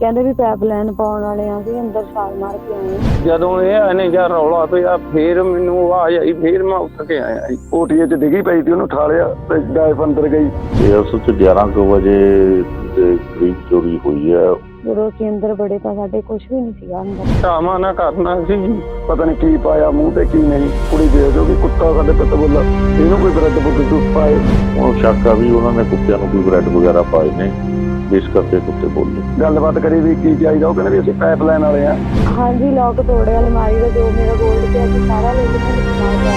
ਕਹਿੰਦੇ ਵੀ ਪਾਈਪਲਾਈਨ ਪਾਉਣ ਵਾਲੇ ਆ ਅਸੀਂ ਅੰਦਰ ਛਾਲ ਮਾਰ ਕੇ ਆਏ। ਜਦੋਂ ਇਹ ਇਹਨੇ ਜਾਂ ਰੌਲਾ ਪਿਆ ਫੇਰ ਮੈਨੂੰ ਆਵਾਜ਼ ਆਈ ਫੇਰ ਮੈਂ ਉੱਠ ਕੇ ਆਇਆ ਜੀ। ਓਟੀਏ ਚ ਡਿੱਗੀ ਪਈ ਸੀ ਉਹਨੂੰ ਠਾਲਿਆ ਤੇ ਡਾਇਫ ਅੰਦਰ ਗਈ। ਇਹ ਅਸਲ 'ਚ 11 ਕੁ ਵਜੇ ਦੇ ਕਰੀਬ ਚੋਰੀ ਹੋਈ ਹੈ। ਜਦੋਂ ਅਸੀਂ ਅੰਦਰ ਬੜੇ ਤਾਂ ਸਾਡੇ ਕੁਝ ਵੀ ਨਹੀਂ ਸੀਗਾ ਅੰਦਰ। ਧਾਮਾ ਨਾ ਕਰਨਾ ਸੀ ਜੀ। ਪਤਾ ਨਹੀਂ ਕੀ ਪਾਇਆ ਮੂੰਹ ਤੇ ਕੀ ਨਹੀਂ। ਕੁੜੀ ਦੇ ਦਿਓ ਕਿ ਕੁੱਤਾ ਸਾਡੇ ਪਿੱਤ ਬੋਲਾ। ਇਹਨੂੰ ਕੋਈ ਬ੍ਰੈਡ ਬੁੱਕ ਦੁੱਧ ਪਾਏ। ਉਹ ਸ਼ੱਕ ਆ ਵੀ ਉਹਨਾਂ ਨੇ ਕੁੱਤਿਆਂ ਨੂੰ ਕੋਈ ਬ੍ਰੈਡ ਵਗੈਰਾ ਪਾਏ ਨੇ। ਇਸ ਕਰਕੇ ਕੁੱਤੇ ਬੋਲੇ। ਗੱਲਬਾਤ ਕਰੀ ਵੀ ਕੀ ਚਾਹੀਦਾ ਉਹ ਕਹਿੰਦੇ ਵੀ ਅਸੀਂ ਪਾਈਪਲਾਈਨ ਵਾਲੇ ਆ। ਹਾਂਜੀ ਲੋਕ ਤੋੜਿਆ ਅਲਮਾਰੀ ਦਾ ਜੋ ਮੇਰਾ ਗੋਲਡ ਪਿਆ ਸੀ ਸਾਰਾ ਲੈ ਕੇ ਨਾਲ ਦਿੱਤਾ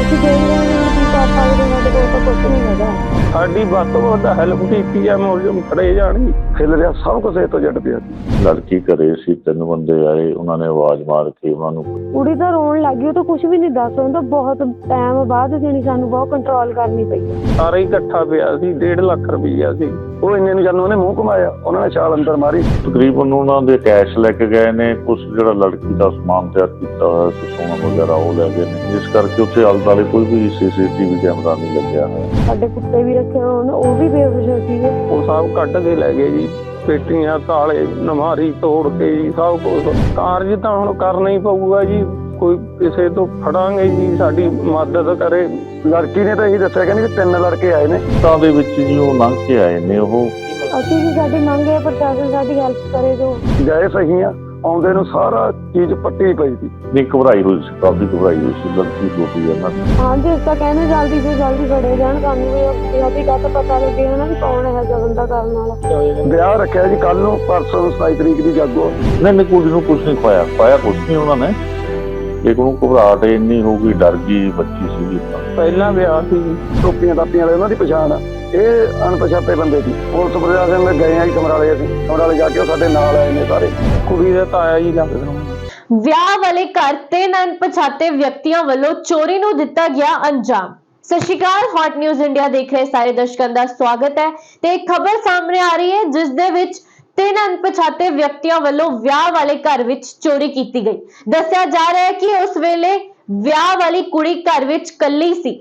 ਅਸੀਂ ਦੇਖ ਰਹੇ ਹਾਂ ਕਿ ਪਾਪਾ ਦੇ ਸਾਡੇ ਕੋਲ ਤਾਂ ਕੁਝ ਨਹੀਂ ਹੈਗਾ। ਸਾਡੀ ਵੱਧ ਤੋਂ ਵੱਧ ਹੈਲਪ ਕੀਤੀ ਆ ਮੁਲਜ਼ਮ ਫੜੇ ਜਾਣ। ਖਿਲ ਰਿਹਾ ਸਭ ਕੁਝ ਇਹ ਤੋਂ ਜੱਟ ਪਿਆ ਲੜਕੀ ਘਰੇ ਸੀ ਤਿੰਨ ਬੰਦੇ ਆਏ ਉਹਨਾਂ ਨੇ ਆਵਾਜ਼ ਮਾਰ ਕੇ ਉਹਨਾਂ ਨੂੰ ਕੁੜੀ ਤਾਂ ਰੋਣ ਲੱਗੀ ਉਹ ਤਾਂ ਕੁਝ ਵੀ ਨਹੀਂ ਦੱਸ ਤਾਂ ਬਹੁਤ ਟਾਈਮ ਬਾਅਦ ਜਾਣੀ ਸਾਨੂੰ ਬਹੁਤ ਕੰਟਰੋਲ ਕਰਨੀ ਪਈ। ਸਾਰਾ ਹੀ ਇਕੱਠਾ ਪਿਆ ਸੀ 1.5 ਲੱਖ ਰੁਪਈਆ ਸੀ। ਉਹ ਇੰਨੇ ਨੂੰ ਜਦੋਂ ਉਹਨੇ ਮੂੰਹ ਘੁਮਾਇਆ ਉਹਨਾਂ ਨੇ ਛਾਲ ਅੰਦਰ ਮਾਰੀ। ਤਕਰੀਬਨ ਉਹਨਾਂ ਦੇ ਕੈਸ਼ ਲੈ ਕੇ ਗਏ ਨੇ ਕੁਝ ਜਿਹੜਾ ਲੜਕੀ ਦਾ ਸਮਾਨ ਤਿਆਰ ਕੀਤਾ ਹੋਇਆ ਸੀ ਸੋਨਾ ਵਗੈਰਾ ਉਹ ਲੈ ਗਏ ਨੇ। ਜਿਸ ਕਰਕੇ ਉੱਥੇ ਆਲੇ ਦੁਆਲੇ ਕੋਈ ਵੀ ਸੀਸੀਟੀਵੀ ਕੈਮਰਾ ਨਹੀਂ ਲੱਗਿਆ ਹੋਇਆ। ਸਾਡੇ ਕੁੱਤੇ ਵੀ ਰੱਖੇ ਹੋਣ ਉਹ ਵੀ ਬੇਹੋਸ਼ ਸੀਗੇ ਉਹ ਸਭ ਕੱਢ ਕੇ ਲੈ ਗਏ ਜੀ ਪੇਟੀਆਂ ਤਾਲੇ ਨਮਾਰੀ ਤੋੜ ਕੇ ਜੀ ਸਭ ਕੁਝ ਕਾਰਜ ਤਾਂ ਹੁਣ ਕਰਨਾ ਹੀ ਪਊਗਾ ਜੀ। ਕੋਈ ਕਿਸੇ ਤੋਂ ਫੜਾਂਗੇ ਜੀ ਸਾਡੀ ਮਦਦ ਕਰੇ। ਲੜਕੀ ਨੇ ਤਾਂ ਇਹੀ ਦੱਸਿਆ ਕਹਿੰਦੀ ਵੀ ਤਿੰਨ ਲੜਕੇ ਆਏ ਨੇ। ਤਾਂ ਦੇ ਵਿੱਚ ਜੀ ਉਹ ਲੰਘ ਕੇ ਆਏ ਨੇ ਉਹ। ਅਸੀਂ ਵੀ ਸਾਡੀ ਮੰਗ ਹੈ ਪ੍ਰਸ਼ਾਸਨ ਸਾਡੀ ਹੈਲਪ ਕਰੇ ਜੋ। ਗਏ ਸਹੀ ਆ ਆਉਂਦੇ ਨੂੰ ਸਾਰਾ ਚੀਜ਼ ਪੱਟੀ ਪਈ ਸੀ। ਨਹੀਂ ਘਬਰਾਈ ਹੋਈ ਸੀ ਕਾਫੀ ਘਬਰਾਈ ਹੋਈ ਸੀ ਲੜਕੀ ਛੋਟੀ ਹੈ ਨਾ। ਹਾਂਜੀ ਇਸ ਤਾਂ ਕਹਿੰਦੇ ਜਲਦੀ ਤੋਂ ਜਲਦੀ ਫੜੇ ਜਾਣ ਸਾਨੂੰ ਵੀ ਅਸੀਂ ਕਾ ਪਤਾ ਲੱਗੇ ਨਾ ਵੀ ਕੌਣ ਹੈ ਜਿਹਾ ਬੰਦਾ ਕਰਨ ਵਾਲਾ ਵਿਆਹ ਰੱਖਿਆ ਜੀ ਕੱਲ ਨੂੰ ਪਰਸੋਂ ਨੂੰ 27 ਤਰੀਕ ਦੀ ਜਾਗੋ। ਨਹੀਂ ਨਹੀਂ ਕੁੜੀ ਨੂੰ ਕੁਝ ਨਹੀਂ ਖਵਾਇਆ ਖਵਾਇਆ ਕੁਝ ਨਹੀਂ ਉਹਨਾਂ ਨੇ। ਲੇਕਿਨ ਉਹ ਘਬਰਾਹਟ ਇੰਨੀ ਹੋ ਗਈ ਡਰ ਗਈ ਬੱਚੀ ਸੀਗੀ। ਤਾਂ ਪਹਿਲਾਂ ਵਿਆਹ ਸੀ। ਟੋਪੀਆਂ ਟਾਪੀਆਂ ਵਾਲੇ ਉਹਨਾਂ ਦੀ ਪਛਾਣ ਆ। ਇਹ ਅਣਪਛਾਤੇ ਬੰਦੇ ਸੀ। ਪੁਲਿਸ ਪ੍ਰਸ਼ਾਸਨ ਦੇ ਗਏ ਆ ਜੀ ਕਮਰਾਲੇ ਅਸੀਂ। ਕਮਰਾਲੇ ਜਾ ਕੇ ਉਹ ਸਾਡੇ ਨਾਲ ਆਏ ਨੇ ਸਾਰੇ। ਕੁੜੀ ਦਾ ਤਾਇਆ ਜੀ ਲੱਗਦਾ ਵਿਆਹ ਵਾਲੇ ਘਰ ਤਿੰਨ ਅਣਪਛਾਤੇ ਵਿਅਕਤੀਆਂ ਵੱਲੋਂ ਚੋਰੀ ਨੂੰ ਦਿੱਤਾ ਗਿਆ ਅੰਜਾਮ। ਸਤਿ ਸ਼੍ਰੀ ਅਕਾਲ ਹੌਟ ਨਿਊਜ਼ ਇੰਡੀਆ ਦੇਖ ਰਹੇ ਸਾਰੇ ਦਰਸ਼ਕਾਂ ਦਾ ਸਵਾਗਤ ਹੈ ਤੇ ਇੱਕ ਖਬਰ ਸਾਹਮਣੇ ਆ ਰਹੀ ਹੈ ਜਿਸ ਦੇ ਵਿੱਚ ਤਿੰਨ ਅਣਪਛਾਤੇ ਵਿਅਕਤੀਆਂ ਵੱਲੋਂ ਵਿਆਹ ਵਾਲੇ ਘਰ ਵਿੱਚ ਚੋਰੀ ਕੀਤੀ ਗਈ। ਦੱਸਿਆ ਜਾ ਰਿਹਾ ਹੈ ਕਿ ਉਸ ਵੇਲੇ ਵਿਆਹ ਵਾਲੀ ਕੁੜੀ ਘਰ ਵਿੱਚ ਇਕੱਲੀ ਸੀ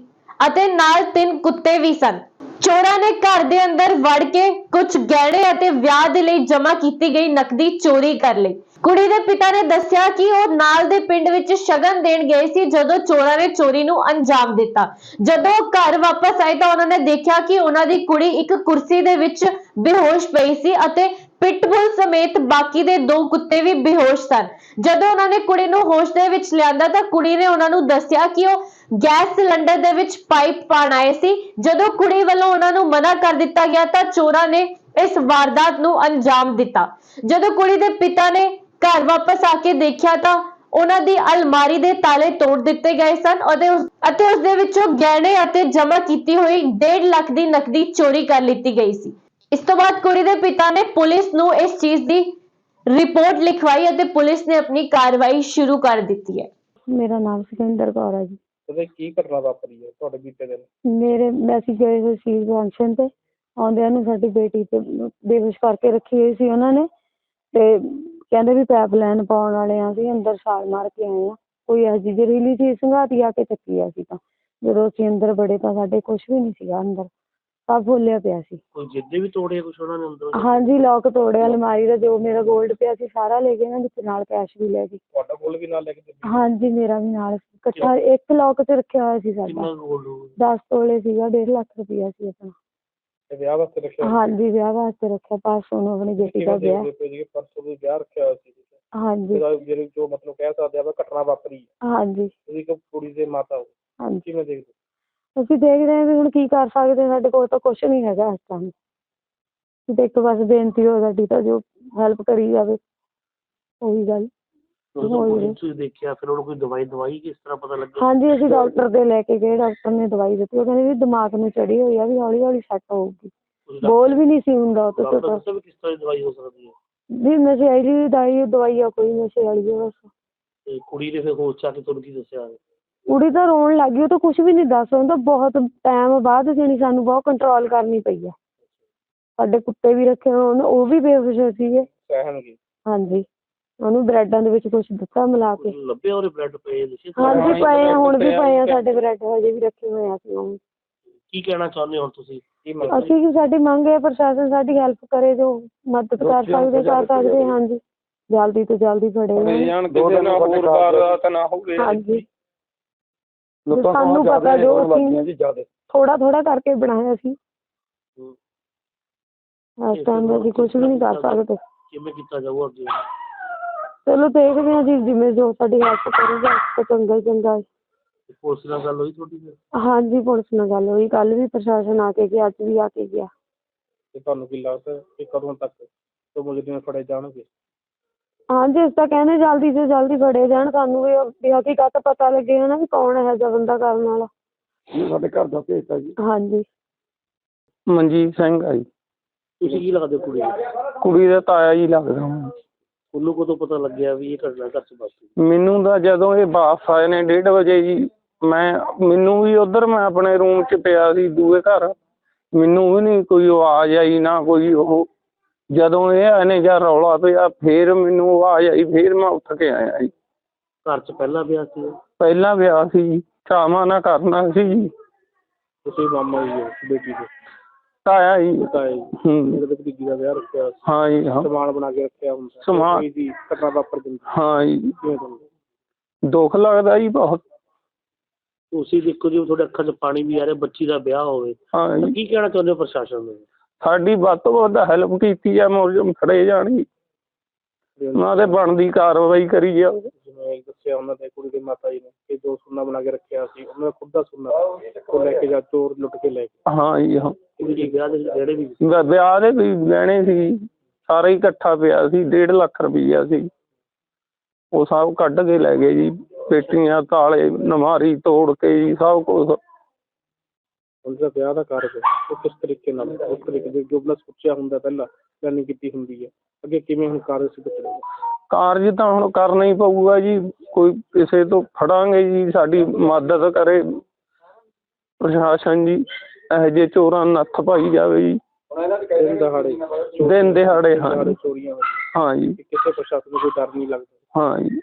ਅਤੇ ਨਾਲ ਤਿੰਨ ਕੁੱਤੇ ਵੀ ਸਨ। ਚੋਰਾਂ ਨੇ ਘਰ ਦੇ ਅੰਦਰ ਵੜ ਕੇ ਕੁਝ ਗਹਿਣੇ ਅਤੇ ਵਿਆਹ ਦੇ ਲਈ ਜਮ੍ਹਾਂ ਕੀਤੀ ਗਈ ਨਕਦੀ ਚੋਰੀ ਕਰ ਲਈ। ਕੁੜੀ ਦੇ ਪਿਤਾ ਨੇ ਦੱਸਿਆ ਕਿ ਉਹ ਨਾਲ ਦੇ ਪਿੰਡ ਵਿੱਚ ਸ਼ਗਨ ਦੇਣ ਗਏ ਸੀ ਜਦੋਂ ਚੋਰਾਂ ਨੇ ਚੋਰੀ ਨੂੰ ਅੰਜਾਮ ਦਿੱਤਾ। ਜਦੋਂ ਉਹ ਘਰ ਵਾਪਸ ਆਏ ਤਾਂ ਉਹਨਾਂ ਨੇ ਦੇਖਿਆ ਕਿ ਉਹਨਾਂ ਦੀ ਕੁੜੀ ਇੱਕ ਕੁਰਸੀ ਦੇ ਵਿੱਚ ਬੇਹੋਸ਼ ਪਈ ਸੀ ਅਤੇ ਪਿਟਬੁਲ ਸਮੇਤ ਬਾਕੀ ਦੇ ਦੋ ਕੁੱਤੇ ਵੀ ਬੇਹੋਸ਼ ਸਨ। ਜਦੋਂ ਉਹਨਾਂ ਨੇ ਕੁੜੀ ਨੂੰ ਹੋਸ਼ ਦੇ ਵਿੱਚ ਲਿਆਂਦਾ ਤਾਂ ਕੁੜੀ ਨੇ ਉਹਨਾਂ ਨੂੰ ਦੱਸਿਆ ਕਿ ਉਹ ਗੈਸ ਸਿਲੰਡਰ ਦੇ ਵਿੱਚ ਪਾਈਪ ਪਾਣ ਆਏ ਸੀ। ਜਦੋਂ ਕੁੜੀ ਵੱਲੋਂ ਉਹਨਾਂ ਨੂੰ ਮਨਾ ਕਰ ਦਿੱਤਾ ਗਿਆ ਤਾਂ ਚੋਰਾਂ ਨੇ ਇਸ ਵਾਰਦਾਤ ਨੂੰ ਅੰਜਾਮ ਦਿੱਤਾ। ਜਦੋਂ ਕੁੜੀ ਦੇ ਪਿਤਾ ਨੇ ਘਰ ਵਾਪਸ ਆ ਕੇ ਦੇਖਿਆ ਤਾਂ ਉਹਨਾਂ ਦੀ ਅਲਮਾਰੀ ਦੇ ਤਾਲੇ ਤੋੜ ਦਿੱਤੇ ਗਏ ਸਨ ਅਤੇ ਉਸ ਅਤੇ ਉਸ ਦੇ ਵਿੱਚੋਂ ਗਹਿਣੇ ਅਤੇ ਜਮ੍ਹਾਂ ਕੀਤੀ ਹੋਈ 1.5 ਲੱਖ ਦੀ ਨਕਦੀ ਚੋਰੀ ਕਰ ਲਿੱਤੀ ਗਈ ਸੀ। ਇਸ ਤੋਂ ਬਾਅਦ ਕੁੜੀ ਦੇ ਪਿਤਾ ਨੇ ਪੁਲਿਸ ਨੂੰ ਇਸ ਚੀਜ਼ ਦੀ ਰਿਪੋਰਟ ਲਿਖਵਾਈ ਅਤੇ ਪੁਲਿਸ ਨੇ ਆਪਣੀ ਕਾਰਵਾਈ ਸ਼ੁਰੂ ਕਰ ਦਿੱਤੀ ਹੈ। ਮੇਰਾ ਨਾਮ ਸਿਕੰਦਰ ਕੌਰ ਹੈ ਜੀ। ਉਹਦੇ ਕੀ ਘਟਨਾ ਵਾਪਰੀ ਹੈ ਤੁਹਾਡੇ ਬੀਤੇ ਦਿਨ? ਮੇਰੇ ਮੈਸੇਜ ਗਏ ਹੋਏ ਸੀ ਫੰਕਸ਼ਨ ਤੇ ਆਉਂਦਿਆਂ ਨੂੰ ਸਾਡੀ ਬੇਟੀ ਤੇ ਬੇਹੋਸ਼ ਕਰਕੇ ਰੱਖੀ ਹੋਈ ਸੀ ਉਹਨਾਂ ਨੇ ਤੇ ਕਹਿੰਦੇ ਵੀ ਪਾਈਪਲਾਈਨ ਪਾਉਣ ਵਾਲੇ ਆ ਅਸੀਂ ਅੰਦਰ ਛਾਲ ਮਾਰ ਕੇ ਆਏ ਆ। ਕੋਈ ਇਹੋ ਜਿਹੀ ਜ਼ਹਿਰੀਲੀ ਚੀਜ਼ ਸੰਘਾਤੀ ਆ ਕੇ ਚੱਕੀ ਆ ਸੀ ਤਾਂ। ਜਦੋਂ ਅਸੀਂ ਅੰਦਰ ਬੜੇ ਤਾਂ ਸਾਡੇ ਕੁਝ ਵੀ ਨਹੀਂ ਸੀਗਾ ਅੰਦਰ। ਸਭ ਫੁੱਲਿਆ ਪਿਆ ਸੀ। ਕੋਈ ਜਿੱਦੇ ਵੀ ਤੋੜੇ ਕੁਛ ਉਹਨਾਂ ਨੇ ਅੰਦਰੋਂ ਹਾਂਜੀ ਲੋਕ ਤੋੜਿਆ ਅਲਮਾਰੀ ਦਾ ਜੋ ਮੇਰਾ 골ਡ ਪਿਆ ਸੀ ਸਾਰਾ ਲੈ ਗਏ ਨਾ ਵਿੱਚ ਨਾਲ ਕੈਸ਼ ਵੀ ਲੈ ਗਏ ਤੁਹਾਡਾ ਕੋਲ ਵੀ ਨਾਲ ਲੈ ਕੇ ਦਿੱਤੀ? ਹਾਂਜੀ ਮੇਰਾ ਵੀ ਨਾਲ। ਸੀ। ਇਕੱਠਾ ਇੱਕ ਲੋਕ ਤੇ ਰੱਖਿਆ ਹੋਇਆ ਸੀ ਸਾਡਾ। ਕਿੰਨਾ ਗੋਲਡ ਹੋਊਗਾ 10 ਤੋਲੇ ਸੀਗਾ 1.5 ਲੱਖ ਰੁਪਇਆ ਸੀ ਆਪਣਾ। ਤੇ ਵਿਆਹ ਵਾਸਤੇ ਰੱਖਿਆ ਹੋਇਆ? ਹਾਂਜੀ ਵਿਆਹ ਵਾਸਤੇ ਰੱਖਿਆ। ਪਾਸੋਂ ਨੂੰ ਆਪਣੀ ਸੀ? ਬੇਟੀ ਦਾ ਕਿਵੇਂ ਵਿਆਹ। ਦੇਖਦੇ ਪਏ ਜੀ ਪਰਸੋਂ ਵੀ ਵਿਆਹ ਰੱਖਿਆ ਹੋਇਆ ਸੀ। ਹਾਂਜੀ। ਜਿਹਦਾ ਜਿਹੜੇ ਜੋ ਮਤਲਬ ਕਹਿ ਸਕਦੇ ਆਪਾਂ ਘਟਨਾ ਵਾਪਰੀ। ਹੈ। ਹਾਂਜੀ। ਤੁਸੀਂ ਇੱਕ ਕੁੜੀ ਦੇ ਮਾਤਾ ਹੋ ਹਾਂਜੀ। ਕਿਵੇਂ ਦੇਖਦੇ ਅਸੀਂ ਦੇਖ ਰਹੇ ਹਾਂ ਵੀ ਹੁਣ ਕੀ ਕਰ ਸਕਦੇ ਸਾਡੇ ਕੋਲ ਤਾਂ ਕੁਝ ਨਹੀਂ ਹੈਗਾ ਇਸ ਟਾਈਮ ਇੱਕ ਬਸ ਬੇਨਤੀ ਹੋ ਸਾਡੀ ਤਾਂ ਜੋ ਹੈਲਪ ਕਰੀ ਜਾਵੇ। ਉਹੀ ਗੱਲ। ਨੂੰ ਤੁਸੀਂ ਦੇਖਿਆ ਫਿਰ ਉਹਨੂੰ ਕੋਈ ਦਵਾਈ ਦਵਾਈ ਕਿਸ ਤਰ੍ਹਾਂ ਪਤਾ ਲੱਗਿਆ ਹਾਂਜੀ ਅਸੀਂ ਡਾਕਟਰ ਦੇ ਲੈ ਕੇ ਗਏ ਡਾਕਟਰ ਨੇ ਦਵਾਈ ਦਿੱਤੀ। ਉਹ ਕਹਿੰਦੇ ਵੀ ਦਿਮਾਗ ਨੂੰ ਚੜੀ ਹੋਈ ਆ ਵੀ ਹੌਲੀ ਹੌਲੀ ਸੈੱਟ ਹੋਊਗੀ। ਤੁਸੀਂ ਬੋਲ ਵੀ ਨਹੀਂ ਸੀ ਹੁੰਦਾ ਉਹ ਡਾਕਟਰ ਤੋਂ। ਦੱਸੋ ਵੀ ਕਿਸ ਤਰ੍ਹਾਂ ਦੀ ਦਵਾਈ ਹੋ ਸਕਦੀ ਹੈ? ਵੀ ਨਸ਼ੇ ਵਾਲੀ ਦਵਾਈ ਦਵਾਈ ਆ ਕੋਈ ਨਸ਼ੇ ਵਾਲੀ ਆ ਬਸ। ਤੇ ਕੁੜੀ ਨੇ ਫਿਰ ਹੋਸ਼ ਚ ਆ ਕੇ ਤੁਹਾਨੂੰ ਕੀ ਦੱਸਿਆ? ਕੁੜੀ ਤਾਂ ਰੋਣ ਲੱਗ ਗਈ ਉਹ ਤਾਂ ਕੁਝ ਵੀ ਨਹੀਂ ਦੱਸ ਉਹ ਤਾਂ ਬਹੁਤ ਟਾਈਮ ਬਾਅਦ ਜਾਣੀ ਸਾਨੂੰ ਬਹੁਤ ਕੰਟਰੋਲ ਕਰਨੀ ਪਈ ਆ। ਸਾਡੇ ਕੁੱਤੇ ਵੀ ਰੱਖੇ ਹੋਣ ਉਹ ਵੀ ਬੇਹੋਸ਼ ਸੀਗੇ। ਸਹਿਣਗੇ। ਹਾਂਜੀ ਉਹਨੂੰ ਬ੍ਰੈਡਾਂ ਦੇ ਵਿੱਚ ਕੁਝ ਦਿੱਤਾ ਮਿਲਾ ਕੇ। ਲੱਭੇ ਉਹਦੇ ਬਲੱਡ ਪਏ ਤੁਸੀਂ ਹਾਂਜੀ ਪਏ ਆ ਹੁਣ ਵੀ ਪਏ ਆ ਸਾਡੇ ਬ੍ਰੈਡ ਹਜੇ ਵੀ ਰੱਖੇ ਹੋਏ ਆ ਅਸੀਂ ਉਹ ਕੀ ਕਹਿਣਾ ਚਾਹੁੰਦੇ ਹੋ ਹੁਣ ਤੁਸੀਂ? ਕੀ ਮੰਗ ਅਸੀਂ ਕਿ ਸਾਡੀ ਮੰਗ ਹੈ ਪ੍ਰਸ਼ਾਸਨ ਸਾਡੀ ਹੈਲਪ ਕਰੇ ਜੋ ਮਦਦ ਕਰ ਸਕਦੇ ਕਰ ਸਕਦੇ। ਹਾਂਜੀ। ਜਲਦੀ ਤੋਂ ਜਲਦੀ ਫੜੇ ਜਾਣ ਕਿਸੇ ਨਾਲ ਹੋਰ ਵਾਰਦਾਤ ਨਾ ਹੋਵੇ। ਹਾਂਜੀ। ਲੁੱਟਾਂ ਸਾਨੂੰ ਪਤਾ ਜੋ ਅਸੀਂ- ਜੀ ਜ਼ਿਆਦੇ। ਥੋੜਾ ਥੋੜਾ ਕਰਕੇ ਬਣਾਇਆ ਸੀ। ਇਸ ਟਾਈਮ ਅਸੀਂ ਕੁਝ ਵੀ ਨਹੀਂ ਕਰ ਸਕਦੇ। ਕਿਵੇਂ ਕੀਤਾ ਜਾਊ ਅੱਗੇ? ਚਲੋ ਦੇਖਦੇ ਹਾਂ ਜੀ ਜਿਵੇਂ ਜੋ ਸਾਡੀ ਹੈਲਪ ਕਰੂਗਾ ਤਾਂ ਚੰਗਾ ਹੀ ਚੰਗਾ ਹੈ। ਪੁਲਿਸ ਨਾਲ ਗੱਲ ਹੋਈ ਤੁਹਾਡੀ ਫਿਰ? ਹਾਂਜੀ ਪੁਲਿਸ ਨਾਲ ਗੱਲ ਹੋਈ। ਕੱਲ ਵੀ ਪ੍ਰਸ਼ਾਸਨ ਆ ਕੇ ਗਿਆ ਅੱਜ ਵੀ ਆ ਕੇ ਗਿਆ। ਤੇ ਤੁਹਾਨੂੰ ਕੀ ਲੱਗਦਾ ਕਿ ਕਦੋਂ ਤੱਕ ਤੋਂ ਮੁਜਰਮ ਫੜੇ ਜਾਣਗੇ? ਹਾਂਜੀ ਇਸ ਤਾਂ ਕਹਿੰਦੇ ਜਲਦੀ ਤੋਂ ਜਲਦੀ ਫੜੇ ਜਾਣ ਸਾਨੂੰ ਵੀ ਵੀ ਹਕੀਕਤ ਪਤਾ ਲੱਗੇ ਨਾ ਵੀ ਕੌਣ ਇਹੋ ਜਿਹਾ ਬੰਦਾ ਕਰਨ ਵਾਲਾ। ਇਹ ਸਾਡੇ ਘਰ ਦਾ ਭੇਜਤਾ ਜੀ। ਹਾਂਜੀ। ਮਨਜੀਤ ਸਿੰਘ ਆ ਜੀ। ਤੁਸੀਂ ਕੀ ਲੱਗਦੇ ਹੋ ਕੁੜੀ ਨੂੰ? ਕੁੜੀ ਦਾ ਤਾਇਆ ਜੀ ਲੱਗਦਾ ਮੈਨੂੰ। ਉਹਨੂੰ ਕਦੋਂ ਪਤਾ ਲੱਗਿਆ ਵੀ ਇਹ ਘਟਨਾ ਘਰ ਚ ਵਾਪਰੀ ਮੈਨੂੰ ਤਾਂ ਜਦੋਂ ਇਹ ਵਾਪਸ ਆਏ ਨੇ 1:30 ਵਜੇ ਜੀ ਮੈਂ ਮੈਨੂੰ ਵੀ ਉਧਰ ਮੈਂ ਆਪਣੇ ਰੂਮ 'ਚ ਪਿਆ ਸੀ ਦੂਏ ਘਰ। ਮੈਨੂੰ ਵੀ ਨਹੀਂ ਕੋਈ ਆਵਾਜ਼ ਆਈ ਨਾ ਕੋਈ ਉਹ। ਜਦੋਂ ਇਹ ਆਏ ਨੇ ਜਾਂ ਰੌਲਾ ਪਿਆ ਫੇਰ ਮੈਨੂੰ ਆਵਾਜ਼ ਆਈ ਫੇਰ ਮੈਂ ਉੱਠ ਕੇ ਆਇਆ ਜੀ। ਘਰ ਚ ਪਹਿਲਾਂ ਵਿਆਹ ਸੀ? ਪਹਿਲਾਂ ਵਿਆਹ ਸੀ ਜੀ ਚਾਵਾਂ ਨਾ ਕਰਨਾ ਸੀ ਜੀ। ਤੁਸੀਂ ਮਾਮਾ ਜੀ ਹੋ ਬੇਟੀ ਦੇ? ਤਾਇਆ ਜੀ। ਤਾਂ ਇਹ ਹੂੰ। ਮੇਰੇ ਤੇ ਭਤੀਜੀ ਦਾ ਵਿਆਹ ਰੱਖਿਆ ਹਾਂ ਜੀ ਹਾਂ। ਸਮਾਨ ਬਣਾ ਕੇ ਰੱਖਿਆ ਹੁੰਦਾ ਸਮਾਨ- ਕੋਈ ਦੀ ਘਟਨਾ ਵਾਪਰ ਜਾਂਦੀ। ਹਾਂ ਜੀ। ਕਿਵੇਂ ਤੁਹਾਨੂੰ? ਦੁੱਖ ਲੱਗਦਾ ਜੀ ਬਹੁਤ। ਤੁਸੀਂ ਦੇਖੋ ਜੀ ਤੁਹਾਡੇ ਅੱਖਾਂ 'ਚ ਪਾਣੀ ਵੀ ਆ ਰਿਹਾ ਬੱਚੀ ਦਾ ਵਿਆਹ ਹੋਵੇ। ਹਾਂ ਤਾਂ ਜੀ। ਕੀ ਕਹਿਣਾ ਚਾਹੁੰਦੇ ਹੋ ਪ੍ਰਸ਼ਾਸਨ ਨੂੰ? ਸਾਡੀ ਵੱਧ ਤੋਂ ਵੱਧ ਹੈਲਪ ਕੀਤੀ ਆ ਮੁਲਜ਼ਮ ਫੜੇ ਜਾਣ ਜੀ ਉਹਨਾਂ ਤੇ ਬਣਦੀ ਕਾਰਵਾਈ ਕਰੀ ਜਾਵੇ ਜਿਵੇਂ ਦੱਸਿਆ ਉਹਨਾਂ ਦੇ ਕੁੜੀ ਦੇ ਮਾਤਾ ਜੀ ਨੇ ਕਿ ਜੋ ਸੁੰਨਾ ਬਣਾ ਕੇ ਰੱਖਿਆ ਸੀ ਉਹਨਾਂ ਦਾ ਖੁਦ ਦਾ ਸੁੰਨਾ ਉਹ ਲੈ ਕੇ ਜਾ ਚੋਰ ਲੁੱਟ ਕੇ ਲੈ ਗਏ। ਹਾਂ ਜੀ ਹਾਂ। ਇਹਦੇ ਜੀ ਵਿਆਹ ਦੇ ਜਿਹੜੇ ਵੀ ਵਿ- ਵਿਆਹ ਦੇ ਵੀ ਗਹਿਣੇ ਸੀ ਸਾਰਾ ਇਕੱਠਾ ਪਿਆ ਸੀ 1.5 ਲੱਖ ਰੁਪਈਆ ਸੀ। ਉਹ ਸਭ ਕੱਢ ਕੇ ਲੈ ਗਏ ਜੀ ਪੇਟੀਆਂ ਤਾਲੇ ਨਮਾਰੀ ਤੋੜ ਕੇ ਜੀ ਸਭ ਕੁਝ ਦਾ ਵਿਆਹ ਦਾ ਕਾਰਜ ਹੈ, ਉਹ ਕਿਸ ਤਰੀਕੇ ਨਾਲ ਉਸ ਤਰੀਕੇ ਦੇ ਜੋ ਉਹਨਾਂ ਸੋਚਿਆ ਹੁੰਦਾ ਪਹਿਲਾਂ ਪਲੈਨਿੰਗ ਕੀਤੀ ਹੁੰਦੀ ਹੈ ਅੱਗੇ ਕਿਵੇਂ ਹੁਣ ਕਾਰਜ ਸਿੱਧ ਕਰੇਗਾ ਕਾਰਜ ਤਾਂ ਹੁਣ ਕਰਨਾ ਹੀ ਪਊਗਾ ਜੀ ਕੋਈ ਕਿਸੇ ਤੋਂ ਫੜਾਂਗੇ ਜੀ ਸਾਡੀ ਮਦਦ ਕਰੇ ਪ੍ਰਸ਼ਾਸਨ ਜੀ ਇਹੋ ਜਿਹੇ ਚੋਰਾਂ ਨੂੰ ਨੱਥ ਪਾਈ ਜਾਵੇ ਜੀ। ਦਿਨ ਦਹਾੜੇ ਦਿਨ ਦਿਹਾੜੇ ਹਾਂ ਦਿਹਾੜੇ ਜੀ। ਚੋਰੀਆਂ ਹੋ ਹਾਂ ਜੀ। ਕਿ ਕਿਸੇ ਪ੍ਰਸ਼ਾਸਨ ਨੂੰ ਕੋਈ ਡਰ ਨਹੀਂ ਲੱਗਦਾ। ਹਾਂ ਜੀ।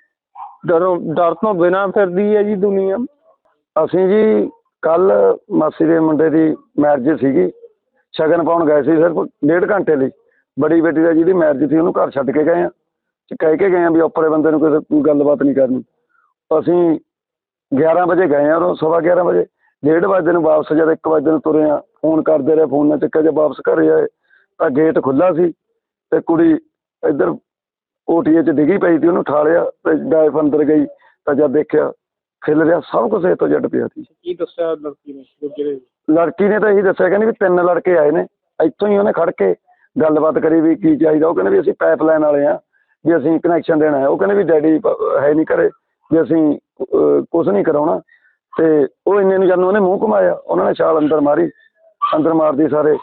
ਡਰੋਂ ਡਰ ਤੋਂ ਬਿਨਾਂ ਫਿਰਦੀ ਹੈ ਜੀ ਦੁਨੀਆ। ਅਸੀਂ ਜੀ ਕੱਲ ਮਾਸੀ ਦੇ ਮੁੰਡੇ ਦੀ ਮੈਰਿਜ ਸੀਗੀ। ਸ਼ਗਨ ਪਾਉਣ ਗਏ ਸੀ ਸਿਰਫ ਡੇਢ ਘੰਟੇ ਲਈ। ਬੜੀ ਬੇਟੀ ਦਾ ਜਿਹਦੀ ਮੈਰਿਜ ਸੀ ਉਹਨੂੰ ਘਰ ਛੱਡ ਕੇ ਗਏ ਆ। ਤੇ ਕਹਿ ਕੇ ਗਏ ਆ ਵੀ ਉੱਪਰੇ ਬੰਦੇ ਨੂੰ ਕਿਸੇ ਗੱਲਬਾਤ ਨਹੀਂ ਕਰਨੀ। ਅਸੀਂ 11 ਵਜੇ ਗਏ ਆ ਉਹ ਸਵਾ 11 ਵਜੇ। ਡੇਢ ਵਜੇ ਨੂੰ ਵਾਪਸ, ਜਦ 1 ਵਜੇ ਨੂੰ ਤੁਰੇ ਆ। ਫੋਨ ਕਰਦੇ ਰਹੇ, ਫੋਨ ਨਾ ਚੱਕਿਆ ਜੇ ਵਾਪਸ ਘਰੇ ਆਏ, ਤਾਂ ਗੇਟ ਖੁੱਲਾ ਸੀ ਤੇ ਕੁੜੀ ਇੱਧਰ ਓਟੀਏ 'ਚ ਡਿੱਗੀ ਪਈ ਸੀ, ਉਹਨੂੰ ਠਾਲਿਆ ਤੇ ਡਾਇਫ ਅੰਦਰ ਗਈ ਤਾਂ ਜਦ ਦੇਖਿਆ ਖਿਲ ਰਿਹਾ ਸਭ ਕੁਝ ਇਹ ਤੋਂ ਜੱਟ ਪਿਆ ਸੀ। ਕੀ ਦੱਸਿਆ ਲੜਕੀ ਨੇ ਜੋ ਜਿਹੜੇ ਲੜਕੀ ਨੇ ਤਾਂ ਇਹੀ ਦੱਸਿਆ ਕਹਿੰਦੀ ਵੀ ਤਿੰਨ ਲੜਕੇ ਆਏ ਨੇ ਇੱਥੋਂ ਹੀ ਉਹਨੇ ਖੜ ਕੇ ਗੱਲਬਾਤ ਕਰੀ ਵੀ ਕੀ ਚਾਹੀਦਾ। ਉਹ ਕਹਿੰਦੇ ਵੀ ਅਸੀਂ ਪਾਈਪ ਲਾਈਨ ਵਾਲੇ ਆ ਵੀ ਅਸੀਂ ਕਨੈਕਸ਼ਨ ਦੇਣਾ ਹੈ। ਉਹ ਕਹਿੰਦੇ ਵੀ ਡੈਡੀ ਹੈ ਨਹੀਂ ਘਰੇ ਵੀ ਅਸੀਂ ਕੁਝ ਨਹੀਂ ਕਰਾਉਣਾ। ਤੇ ਉਹ ਇੰਨੇ ਨੂੰ ਜਦੋਂ ਉਹਨੇ ਮੂੰਹ ਘੁਮਾਇਆ ਉਹਨਾਂ ਨੇ ਛਾਲ ਅੰਦਰ ਮਾਰੀ ਅੰਦਰ ਮਾਰਦੀ ਸਾਰੇ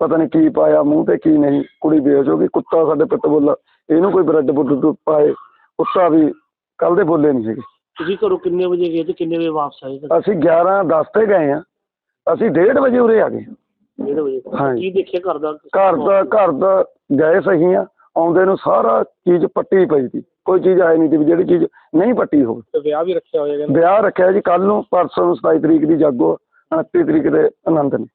ਪਤਾ ਨਹੀਂ ਕੀ ਪਾਇਆ ਮੂੰਹ ਤੇ ਕੀ ਨਹੀਂ ਕੁੜੀ ਬੇਹੋਸ਼ ਹੋ ਗਈ ਕੁੱਤਾ ਸਾਡੇ ਪਿੱਟ ਬੋਲਾ ਇਹਨੂੰ ਕੋਈ ਬ੍ਰੈਡ ਬੁੱਡ ਪਾਏ ਕੁੱਤਾ ਵੀ ਕੱਲ ਦੇ ਬੋਲੇ ਨਹੀਂ ਸੀਗੇ ਤੁਸੀਂ ਘਰੋਂ ਕਿੰਨੇ ਵਜੇ ਗਏ ਤੇ ਕਿੰਨੇ ਵਜੇ ਵਾਪਸ ਆਏ ਅਸੀਂ 11 10 ਤੇ ਗਏ ਆ ਅਸੀਂ 1:30 ਵਜੇ ਉਰੇ ਆ ਗਏ ਡੇਢ ਵਜੇ ਹਾਂਜੀ। ਕੀ ਦੇਖਿਆ ਘਰ ਦਾ? ਘਰ ਦਾ ਘਰ ਦਾ ਗਏ ਸਹੀ ਆ ਆਉਂਦੇ ਨੂੰ ਸਾਰਾ ਚੀਜ਼ ਪੱਟੀ ਪਈ ਸੀ। ਕੋਈ ਚੀਜ਼ ਆਈ ਨਹੀਂ ਸੀ ਵੀ ਜਿਹੜੀ ਚੀਜ਼ ਨਹੀਂ ਪੱਟੀ ਹੋਵੇ। ਤੇ ਵਿਆਹ ਵੀ ਰੱਖਿਆ ਹੋਇਆ ਕਹਿੰਦੇ। ਵਿਆਹ ਰੱਖਿਆ ਜੀ ਕੱਲ ਨੂੰ ਪਰਸੋਂ ਨੂੰ 27 ਤਰੀਕ ਦੀ ਜਾਗੋ 29 ਤਰੀਕ ਦੇ ਆਨੰਦ ਨੇ।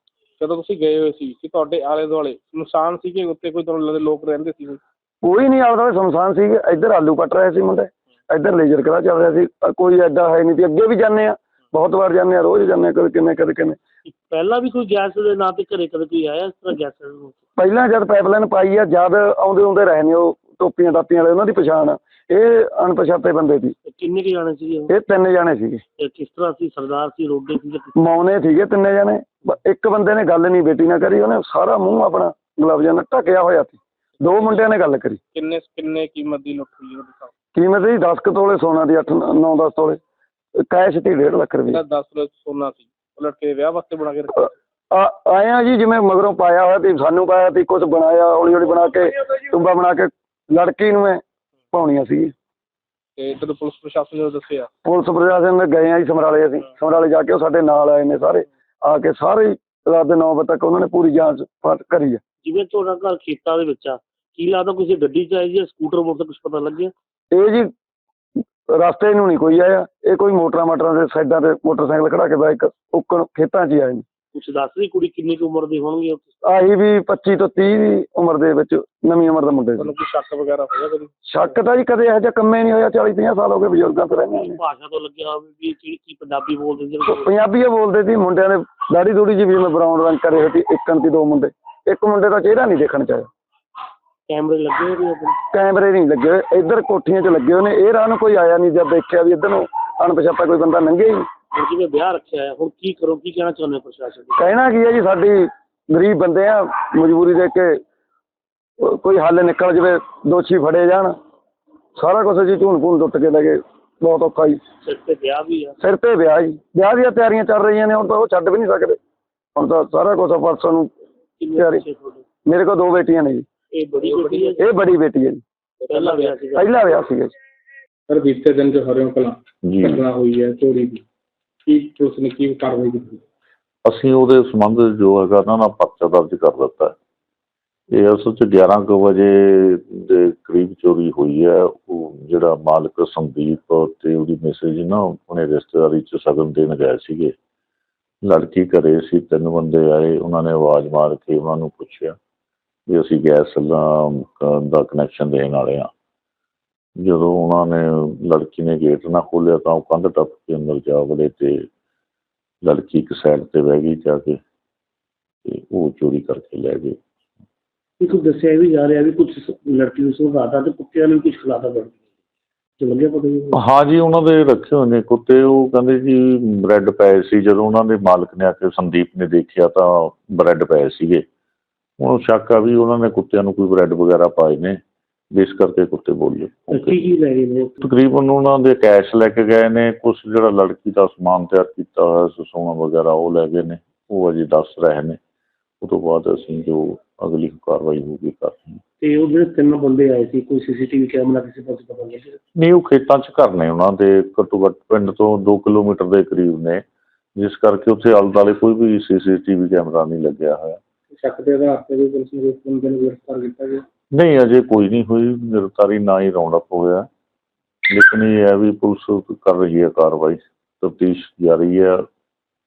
ਜਦੋਂ ਤੁਸੀਂ ਗਏ ਹੋਏ ਸੀ ਕਿ ਤੁਹਾਡੇ ਆਲੇ ਦੁਆਲੇ ਨੁਕਸਾਨ ਸੀ ਕਿ ਉੱਤੇ ਕੋਈ ਤੁਹਾਨੂੰ ਲੱਗਦਾ ਲੋਕ ਰਹਿੰਦੇ ਸੀ? ਕੋਈ ਨਹੀਂ ਆਉਂਦਾ ਸ਼ਮਸ਼ਾਨ ਸੀ ਇੱਧਰ ਆਲੂ ਕੱਟ ਰਹੇ ਸੀ ਮੁੰਡੇ। ਇੱਧਰ ਲੇਜ਼ਰ ਕਰਾ ਚੱਲ ਰਿਹਾ ਸੀ ਅ, ਕੋਈ ਐਡਾ ਹੈ ਨਹੀਂ ਸੀ ਅੱਗੇ ਵੀ ਜਾਂਦੇ ਆ ਬਹੁਤ ਵਾਰ ਜਾਂਦੇ ਆ ਰੋਜ਼ ਜਾਂਦੇ ਆ ਕਦੇ ਕਿੰਨੇ ਕਦੇ ਕਿੰਨੇ। ਪਹਿਲਾਂ ਵੀ ਕੋਈ ਗੈਸ ਦੇ ਨਾਂ ਤੇ ਘਰੇ ਕਦੇ ਕੋਈ ਆਇਆ ਇਸ ਤਰ੍ਹਾਂ ਗੈਸ ਨੂੰ ਪਹਿਲਾਂ ਜਦ ਪਾਈਪਲਾਈਨ ਪਾਈ ਆ ਜਦ ਆਉਂਦੇ ਆਉਂਦੇ ਰਹੇ ਨੇ ਉਹ ਟੋਪੀਆਂ ਟਾਪੀਆਂ ਵਾਲੇ ਉਹਨਾਂ ਦੀ ਪਛਾਣ ਆ। ਇਹ ਅਣਪਛਾਤੇ ਬੰਦੇ ਸੀ। ਤੇ ਕਿੰਨੇ ਕੁ ਜਾਣੇ ਸੀਗੇ ਉਹ? ਇਹ ਤਿੰਨ ਜਾਣੇ ਸੀਗੇ। ਤੇ ਕਿਸ ਤਰ੍ਹਾਂ ਸੀ? ਸਰਦਾਰ ਸੀ ਰੋਡੇ ਸੀ ਜਾਂ ਕਿਸ- ਮੌਨੇ ਸੀਗੇ ਤਿੰਨੇ ਜਣੇ। ਬ- ਇੱਕ ਬੰਦੇ ਨੇ ਗੱਲ ਨਹੀਂ ਬੇਟੀ ਨਾਲ ਕਰੀ ਉਹਨੇ ਸਾਰਾ ਮੂੰਹ ਆਪਣਾ ਗਲਵਜ਼ਾਂ ਨਾਲ ਢੱਕਿਆ ਹੋਇਆ ਸੀ। ਦੋ ਮੁੰਡਿਆਂ ਨੇ ਗੱਲ ਕਰੀ। ਕਿੰਨੇ ਕਿੰਨੇ ਕੀਮਤ ਦੀ ਲੁੱਟ ਹੋਈ ਉਹਦੇ ਸਾਹ ਕੀਮਤ ਸੀ 10 ਕੁ ਤੋਲੇ ਸੋਨਾ ਦੀ 8 9 10 ਤੋਲੇ ਕੈਸ਼ ਤੇ 1.5 ਲੱਖ ਰੁਪਏ। 10 ਲੱਖ ਸੋਨਾ ਸੀ ਉਹ ਲੜਕੇ ਵਿਆਹ ਵਾਸਤੇ ਬਣਾ ਕੇ ਰੱਖਿਆ। ਆ ਆਏ ਆ ਜੀ ਜਿਵੇਂ ਮਗਰੋਂ ਪਾਇਆ ਹੋਇਆ ਤੇ ਸਾਨੂੰ ਪਾਇਆ ਤੇ ਕੁਝ ਬਣਾਇਆ ਹੌਲੀ ਹੌਲੀ ਬਣਾ ਕੇ ਟੁੰਬਾ ਬਣਾ ਕੇ ਲੜਕੀ ਨੂੰ ਐ ਪਾਉਣੀਆਂ ਸੀ। ਤੇ ਪੁਲਿਸ ਪ੍ਰਸ਼ਾਸਨ ਨੇ ਦੱਸਿਆ? ਪੁਲਿਸ ਪ੍ਰਸ਼ਾਸਨ ਨੇ ਗਏ ਆ ਜੀ ਸਮਰਾਲੇ ਅਸੀਂ। ਸਮਰਾਲੇ ਜਾ ਕੇ ਉਹ ਸਾਡੇ ਨਾਲ ਆਏ ਨੇ ਸਾਰੇ। ਆ ਕੇ ਸਾਰੇ ਰਾਤ ਦੇ 9 ਵਜੇ ਤੱਕ ਉਹਨਾਂ ਨੇ ਪੂਰੀ ਜਾਂਚ ਪੜਤਾਲ ਕਰੀ ਆ। ਜਿਵੇਂ ਤੁਹਾਡਾ ਘਰ ਖੇਤਾਂ ਦੇ ਵਿੱਚ ਆ ਕੀ ਲੱਗਦਾ ਕਿਸੇ ਗੱਡੀ ਚ ਆਈ ਜਾਂ ਸਕੂਟਰ ਮੋਟਰ ਕੁਝ ਪਤਾ ਲੱਗਿਆ? ਇਹ ਜੀ ਰਸਤੇ ਨੂੰ ਨਹੀਂ ਕੋਈ ਆਇਆ ਇਹ ਕੋਈ ਮੋਟਰਾਂ ਮਾਟਰਾਂ ਦੇ ਸਾਈਡਾਂ ਤੇ ਮੋਟਰਸਾਈਕਲ ਖੜਾ ਕੇ ਬਾਈਕ ਉੱਕਣ ਖੇਤਾਂ 'ਚ ਹੀ ਆਏ ਨੇ। ਕੁਛ ਦੱਸ ਰਹੀ ਕੁੜੀ ਕਿੰਨੀ ਕੁ ਉਮਰ ਦੀ ਹੋਣਗੀ ਉਹ? ਆਹੀ ਵੀ 25 ਤੋਂ 30 ਦੀ ਉਮਰ ਦੇ ਵਿੱਚ ਨਵੀਂ ਉਮਰ ਦੇ ਮੁੰਡੇ ਸੀ ਤੁਹਾਨੂੰ ਕੋਈ ਸ਼ੱਕ ਵਗੈਰਾ ਹੋਇਆ ਕਦੀ? ਸ਼ੱਕ ਤਾਂ ਜੀ ਕਦੇ ਇਹੋ ਜਿਹਾ ਕੰਮੇ ਨਹੀਂ ਹੋਇਆ 40 50 ਸਾਲ ਹੋ ਗਏ ਬਜ਼ੁਰਗਾਂ ਤੋਂ ਰਹਿੰਦੇ ਨੇ। ਭਾਸ਼ਾ ਤੋਂ ਲੱਗਿਆ ਹੋਵੇ ਵੀ ਕੀ ਕੀ ਪੰਜਾਬੀ ਬੋਲਦੇ ਸੀ? ਪੰਜਾਬੀ ਹੀ ਬੋਲਦੇ ਸੀ ਮੁੰਡਿਆਂ ਨੇ ਦਾੜੀ ਦੂੜੀ ਜੀ ਵੀ ਮੈਂ ਬਰਾਊਨ ਰੰਗ ਕਰੇ ਹੋਏ ਸੀ ਇੱਕਣ ਦੀ ਦੋ ਮੁੰਡੇ। ਇੱਕ ਮੁੰਡੇ ਦਾ ਚਿਹਰਾ ਨਹੀਂ ਦੇਖਣ ਚ ਆਇਆ। ਕੈਮਰੇ ਲੱਗੇ ਹੋਏ ਨੇ ਆਪਣੇ? ਕੈਮਰੇ ਨਹੀਂ ਲੱਗੇ ਹੋਏ ਇੱਧਰ ਕੋਠੀਆਂ 'ਚ ਲੱਗੇ ਹੋਏ ਨੇ ਇਹ ਰਾਹ ਨੂੰ ਕੋਈ ਆਇਆ ਨਹੀਂ ਜਦ ਦੇਖਿਆ ਵੀ ਇੱਧਰ ਨੂੰ ਅਣਪਛਾਤਾ ਕੋਈ ਬੰਦਾ ਲੰਘੇ ਹੀ ਨਹੀਂ। ਹੁਣ ਜਿਵੇਂ ਵਿਆਹ ਰੱਖਿਆ ਹੈ? ਹੁਣ ਕੀ ਕਰੋ ਕੀ ਕਹਿਣਾ ਚਾਹੁੰਦੇ ਹੋ ਪ੍ਰਸ਼ਾਸਨ ਨੂੰ ਕਹਿਣਾ ਕੀ ਹੈ ਜੀ ਸਾਡੀ ਗਰੀਬ ਬੰਦੇ ਆ ਮਜਬੂਰੀ ਦੇ ਕੇ ਕੋ- ਕੋਈ ਹੱਲ ਨਿਕਲ ਜਵੇ ਦੋਸ਼ੀ ਫੜੇ ਜਾਣ ਸਾਰਾ ਕੁਝ ਜੀ ਝੂਣ ਭੂਣ ਟੁੱਟ ਕੇ ਲੱਗੇ ਬਹੁਤ ਔਖਾ ਜੀ। ਸਿਰ ਤੇ ਵਿਆਹ ਵੀ ਆ। ਸਿਰ ਤੇ ਵਿਆਹ ਜੀ ਵਿਆਹ ਦੀਆਂ ਤਿਆਰੀਆਂ ਚੱਲ ਰਹੀਆਂ ਨੇ ਹੁਣ ਤਾਂ ਉਹ ਛੱਡ ਵੀ ਨਹੀਂ ਸਕਦੇ। ਹੁਣ ਤਾਂ ਸਾਰਾ ਕੁਝ ਪਰਸੋਂ ਨੂੰ ਕਿੰਨੇ ਤਿਆਰੀ। ਬੱਚੇ ਤੁਹਾਡੇ ਮੇਰੇ ਕੋਲ ਦੋ ਬੇਟੀਆਂ ਨੇ ਜੀ। ਇਹ ਬੜੀ ਬੇਟੀ ਹੈ ਇਹ ਬੜੀ ਬੇਟੀ ਹੈ ਜੀ। ਪਹਿਲਾ ਵਿਆਹ ਸੀਗਾ। ਪਹਿਲਾ ਵਿਆਹ ਸੀਗਾ ਜੀ। ਸਰ ਬੀਤੇ ਦਿਨ ਜੋ ਹਰਿਓਂ ਕਲਾਂ ਜੀ। ਘਟਨਾ ਹੋਈ ਹੈ ਚੋਰੀ ਦੀ। ਕੀ ਪੁਲਿਸ ਨੇ ਕੀ ਕਾਰਵਾਈ ਕੀਤੀ? ਅਸੀਂ ਉਹਦੇ ਸੰਬੰਧ ਜੋ ਹੈਗਾ ਨਾ ਨਾ ਪਰਚਾ ਦਰਜ ਕਰ ਦਿੱਤਾ ਹੈ। ਇਹ ਅਸਲ 'ਚ 11 ਕੁ ਵਜੇ ਦੇ ਕਰੀਬ ਚੋਰੀ ਹੋਈ ਹੈ। ਉਹ ਜਿਹੜਾ ਮਾਲਕ ਸੰਦੀਪ ਤੇ ਉਹਦੀ ਮੈਸੇਜ ਨਾ ਆਪਣੇ ਰਿਸ਼ਤੇਦਾਰੀ 'ਚ ਸਗਨ ਦੇਣ ਗਏ ਸੀਗੇ। ਲੜਕੀ ਘਰੇ ਸੀ ਤਿੰਨ ਬੰਦੇ ਆਏ। ਉਹਨਾਂ ਨੇ ਆਵਾਜ਼ ਮਾਰ ਕੇ ਉਹਨਾਂ ਨੂੰ ਪੁੱਛਿਆ। ਵੀ ਅਸੀਂ ਗੈਸ ਲਾ- ਦਾ ਕਨੈਕਸ਼ਨ ਦੇਣ ਵਾਲੇ ਆ ਜਦੋਂ ਉਹਨਾਂ ਨੇ ਲੜਕੀ ਨੇ ਗੇਟ ਨਾ ਖੋਲ੍ਹਿਆ ਤਾਂ ਉਹ ਕੰਧ ਟੱਪ ਕੇ ਅੰਦਰ ਜਾ ਵੜੇ ਤੇ ਲੜਕੀ ਇੱਕ ਸਾਈਡ ਤੇ ਬਹਿ ਗਈ ਜਾ ਕੇ ਤੇ ਉਹ ਚੋਰੀ ਕਰਕੇ ਲੈ ਗਏ। ਇੱਕ ਦੱਸਿਆ ਵੀ ਜਾ ਰਿਹਾ ਵੀ ਕੁਝ ਲੜਕੀ ਨੂੰ ਸੁਣਾਤਾ ਤੇ ਕੁੱਤਿਆਂ ਨੂੰ ਕੁਝ ਖਿਲਾਤਾ ਬੜ ਤੇ ਲੱਗਿਆ ਪਤਾ ਨਹੀਂ ਹਾਂ ਜੀ ਉਹਨਾਂ ਦੇ ਰੱਖੇ ਹੋਏ ਨੇ ਕੁੱਤੇ। ਉਹ ਕਹਿੰਦੇ ਜੀ ਬ੍ਰੈਡ ਪਏ ਸੀ। ਜਦੋਂ ਉਹਨਾਂ ਦੇ ਮਾਲਕ ਨੇ ਆ ਕੇ ਸੰਦੀਪ ਨੇ ਦੇਖਿਆ ਤਾਂ ਬ੍ਰੈਡ ਪਏ ਸੀਗੇ। ਉਹਨੂੰ ਸ਼ੱਕ ਆ ਵੀ ਉਹਨਾਂ ਨੇ ਕੁੱਤਿਆਂ ਨੂੰ ਕੋਈ ਬ੍ਰੈਡ ਵਗੈਰਾ ਪਾਏ ਨੇ ਜਿਸ ਕਰਕੇ ਕੁੱਤੇ ਬੋਲੇ। ਕੀ ਕੀ ਲੈ ਗਏ ਨੇ? ਤਕਰੀਬਨ ਉਹਨਾਂ ਦੇ ਕੈਸ਼ ਲੈ ਕੇ ਗਏ ਨੇ ਕੁਝ ਜਿਹੜਾ ਲੜਕੀ ਦਾ ਸਮਾਨ ਤਿਆਰ ਕੀਤਾ ਹੋਇਆ ਸੀ ਸੋਨਾ ਵਗੈਰਾ ਉਹ ਲੈ ਗਏ ਨੇ ਉਹ ਅਜੇ ਦੱਸ ਰਹੇ ਨੇ। ਉਹ ਤੋਂ ਬਾਅਦ ਅਸੀਂ ਜੋ ਅਗਲੀ ਕਾਰਵਾਈ ਹੋਊਗੀ ਕਰ ਰਹੇ ਹਾਂ। ਤੇ ਉਹ ਜਿਹੜੇ ਤਿੰਨ ਬੰਦੇ ਆਏ ਸੀ ਕੋਈ ਸੀਸੀਟੀਵੀ ਕੈਮਰਾ ਕਿਸੇ ਪਾਸੇ ਪਤਾ ਨਹੀਂ ਲੱਗਿਆ ਨਹੀਂ ਉਹ ਖੇਤਾਂ 'ਚ ਘਰ ਨੇ ਉਹਨਾਂ ਦੇ ਘੱਟੋ ਘੱਟ ਪਿੰਡ ਤੋਂ 2 ਕਿਲੋਮੀਟਰ ਦੇ ਕਰੀਬ ਨੇ। ਜਿਸ ਕਰਕੇ ਉੱਥੇ ਆਲੇ ਦੁਆਲੇ ਕੋਈ ਵੀ ਸੀਸੀਟੀਵੀ ਕੈਮਰਾ ਨਹੀਂ ਲੱਗਿਆ ਹੋਇਆ। ਸ਼ੱਕ ਦੇ ਆਧਾਰ ਤੇ ਵੀ ਪੁਲਿਸ ਨੇ ਉਸ ਬੰਦੇ ਨੂੰ ਗ੍ਰਿਫਤਾਰ ਕੀਤਾ ਗਿਆ? ਨਹੀਂ ਅਜੇ ਕੋਈ ਨਹੀਂ ਹੋਈ ਗ੍ਰਿਫਤਾਰੀ ਨਾ ਹੀ ਰਾਉਂਡ ਅਪ ਹੋਇਆ ਲੇਕਿਨ ਇਹ ਹੈ ਵੀ ਪੁਲਿਸ ਕਰ ਰਹੀ ਹੈ ਕਾਰਵਾਈ। ਤਫਤੀਸ਼ ਜਾਰੀ ਹੈ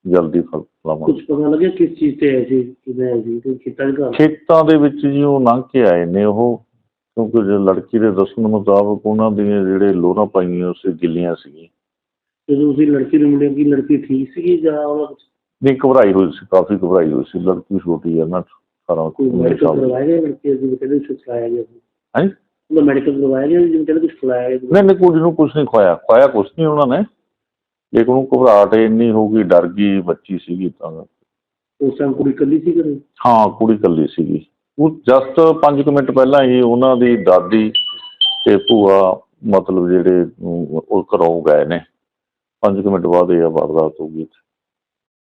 ਜਲਦੀ ਫਲ ਲਾਵਾਂਗੇ ਕੁਝ ਪਤਾ ਲੱਗਿਆ ਕਿਸ ਚੀਜ਼ ਤੇ ਆਏ ਸੀ ਕਿਵੇਂ ਆਏ ਸੀ ਤੇ ਕਿੱਦਾਂ ਦੇ ਘਰ ਖੇਤਾਂ ਦੇ ਵਿੱਚ ਜੀ ਉਹ ਲੰਘ ਕੇ ਆਏ ਨੇ ਉਹ ਕਿਉਂਕਿ ਜੇ ਲੜਕੀ ਦੇ ਦੱਸਣ ਮੁਤਾਬਕ ਉਹਨਾਂ ਦੀਆਂ ਜਿਹੜੇ ਲੋਰਾਂ ਪਾਈਆਂ ਸੀ ਗਿੱਲੀਆਂ ਸੀਗੀਆਂ। ਜਦੋਂ ਤੁਸੀਂ ਲੜਕੀ ਨੂੰ ਮਿਲਿਆ ਕਿ ਲੜਕੀ ਠੀਕ ਸੀਗੀ ਜਾਂ ਉਹਦਾ ਨਹੀਂ ਘਬਰਾਈ ਹੋਈ ਸੀ ਕਾਫੀ ਘਬਰਾਈ ਹੋਈ ਸੀ ਲੜਕੀ ਛੋਟੀ ਹੈ ਨਾ ਸਾਰਾ ਕੋਈ ਕੁਝ ਮੈਡੀਕਲ ਕਰਵਾਇਆ ਗਿਆ ਲੜਕੀ ਦੀ ਕਹਿੰਦੇ ਕੁਝ ਖਿਲਾਇਆ ਗਿਆ ਸੀ? ਉਹਦਾ ਮੈਡੀਕਲ ਕਰਵਾਇਆ ਗਿਆ ਜਿਵੇਂ ਕਹਿੰਦੇ ਕੁਝ ਖਿਲਾਇਆ ਗਿਆ ਸੀ। ਨਹੀਂ ਨਹੀਂ ਕੁੜੀ ਨੂੰ ਕੁਝ ਨਹੀਂ ਖਵਾਇਆ ਖਵਾਇਆ ਕੁਝ ਨਹੀਂ ਉਹਨਾਂ ਨੇ। ਲੇਕਿਨ ਉਹ ਘਬਰਾਹਟ ਇੰਨੀ ਹੋ ਗਈ ਡਰ ਗਈ ਬੱਚੀ ਸੀਗੀ ਤਾਂ। ਉਸ ਟਾਈਮ ਕੁੜੀ ਇਕੱਲੀ ਸੀ ਘਰੇ? ਹਾਂ ਕੁੜੀ ਇਕੱਲੀ ਸੀਗੀ। ਉਹ ਜਸਟ 5 ਮਿੰਟ ਪਹਿਲਾਂ ਹੀ ਉਹਨਾਂ ਦੀ ਦਾਦੀ ਤੇ ਭੂਆ ਮਤਲਬ ਜਿਹੜੇ ਅਮ, ਉਹ ਘਰੋਂ ਗਏ ਨੇ। 5 ਮਿੰਟ ਬਾਅਦ ਇਹ ਵਾਰਦਾਤ ਹੋ ਗਈ